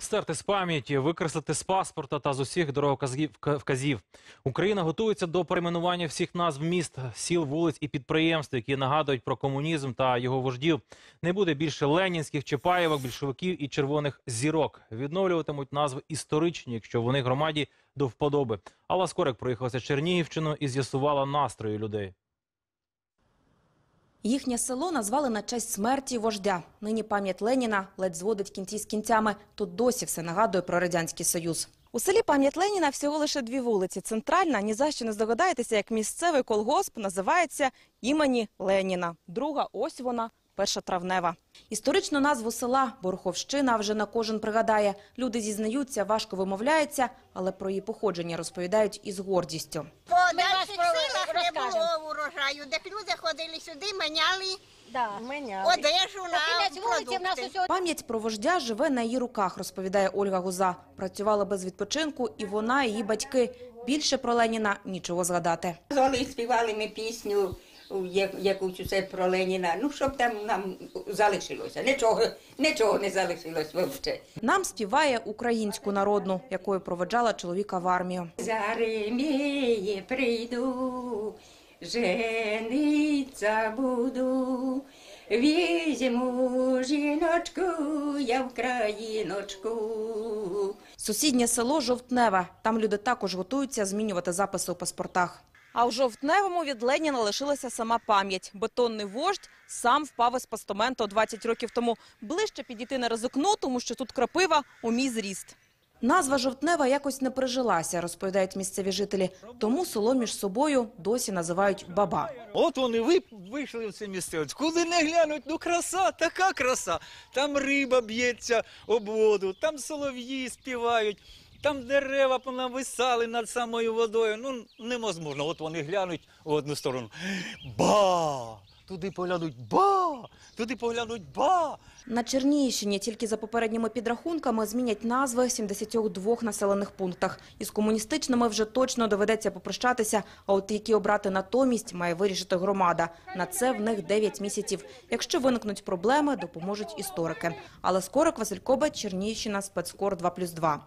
Стерти з пам'яті, викреслити з паспорта та з усіх дороговказів. Україна готується до перейменування всіх назв міст, сіл, вулиць і підприємств, які нагадують про комунізм та його вождів. Не буде більше ленінських, чапаєвок, більшовиків і червоних зірок. Відновлюватимуть назви історичні, якщо вони громаді до вподоби. Алла Скорик проїхалася Чернігівщину і з'ясувала настрої людей. Їхнє село назвали на честь смерті вождя. Нині пам'ять Леніна ледь зводить кінці з кінцями. Тут досі все нагадує про Радянський Союз. У селі пам'ять Леніна всього лише дві вулиці. Центральна, ні за що не здогадаєтеся, як місцевий колгосп називається імені Леніна. Друга, ось вона, перша травнева. Історичну назву села Борховщина вже на кожен пригадає. Люди зізнаються, важко вимовляється, але про її походження розповідають із гордістю. По про- селах не було урожаю, де люди ходили сюди, міняли Да. одежу на продукти. Пам'ять про вождя живе на її руках, розповідає Ольга Гуза. Працювала без відпочинку, і вона, і її батьки. Більше про Леніна нічого згадати. Коли співали ми пісню якусь усе про Леніна, ну щоб там нам залишилося. Нічого, нічого не залишилось вовче. Нам співає українську народну, якою проведжала чоловіка в армію. Заремі прийду, жениться буду, візьму жіночку, я в країночку. Сусіднє село Жовтневе. Там люди також готуються змінювати записи у паспортах. А в Жовтневому від Леніна лишилася сама пам'ять. Бетонний вождь сам впав із постаменту 20 років тому. Ближче підійти не ризикну, тому що тут крапива у мій зріст. Назва Жовтнева якось не прижилася, розповідають місцеві жителі. Тому село між собою досі називають Баба. От вони ви вийшли в це місцевість. Куди не глянуть, ну краса, така краса. Там риба б'ється об воду, там солов'ї співають, там дерева понависали над самою водою. Ну неможливо. От вони глянуть в одну сторону. Ба! Туди поглянуть ба! Туди поглянуть ба! На Чернігівщині тільки за попередніми підрахунками змінять назви в 72 населених пунктах. Із комуністичними вже точно доведеться попрощатися, а от які обрати натомість має вирішити громада. На це в них 9 місяців. Якщо виникнуть проблеми, допоможуть історики. Але Скорик, Василь Кобець, Чернігівщина, спецкор 2+,2.